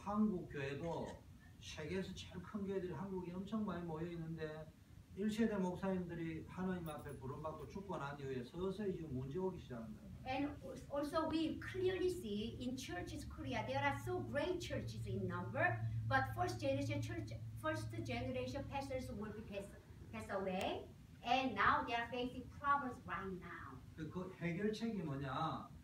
한국 교회도 세계에서 제일 큰 교회들이 한국에 엄청 많이 모여 있는데 1세대 목사님들이 하나님 앞에 부름받고 죽고 난 이후에 서서히 지금 문제 오기 시작한다. And also we clearly see in churches Korea there are so great churches in number, but first generation church first generation pastors will be passed, passed away, and now they are facing problems right now. 그 해결책이 뭐냐?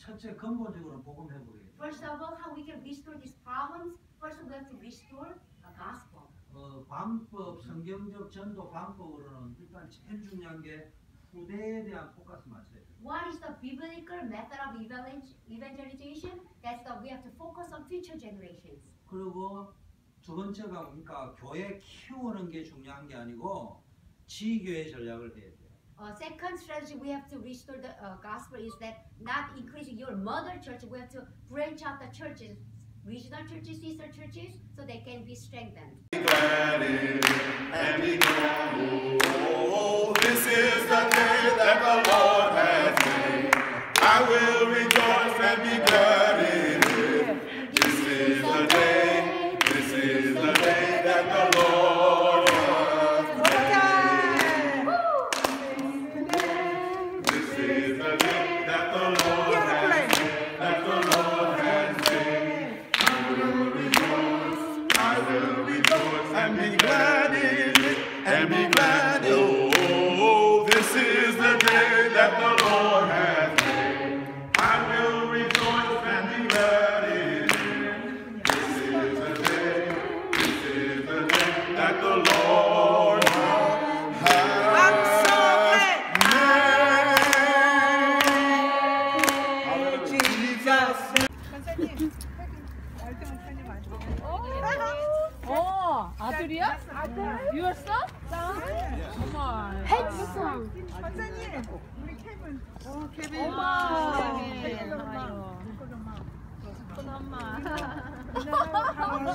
첫째 근본적으로 복음 회복이에요. First of all, how we can restore these problems? First, we have to restore the gospel. 어, 방법, 성경적 전도 방법으로는 일단 제일 중요한 게 후대에 대한 포커스 맞춰야 돼요. What is the biblical method of evangel- evangelization? That's the we have to focus on future generations. 그리고 두 번째가 뭡니까? 교회 키우는 게 중요한 게 아니고 지교회 전략을 해야 돼요. Uh, second strategy we have to restore the uh, gospel is that not increasing your mother church. We have to branch out the churches, regional churches, sister churches, so they can be strengthened. this is the day that the Lord has made. I will and be glad. Oh, this is the day that the Lord has made. I will rejoice and be glad in it. This is the day, this is the day that the Lord has made. I'm so glad. Hallelujah. Jesus. 어? 유였어? 정말. 선생님, 우리 케빈. 어, 케빈. 엄마. 큰 엄마. 엄마.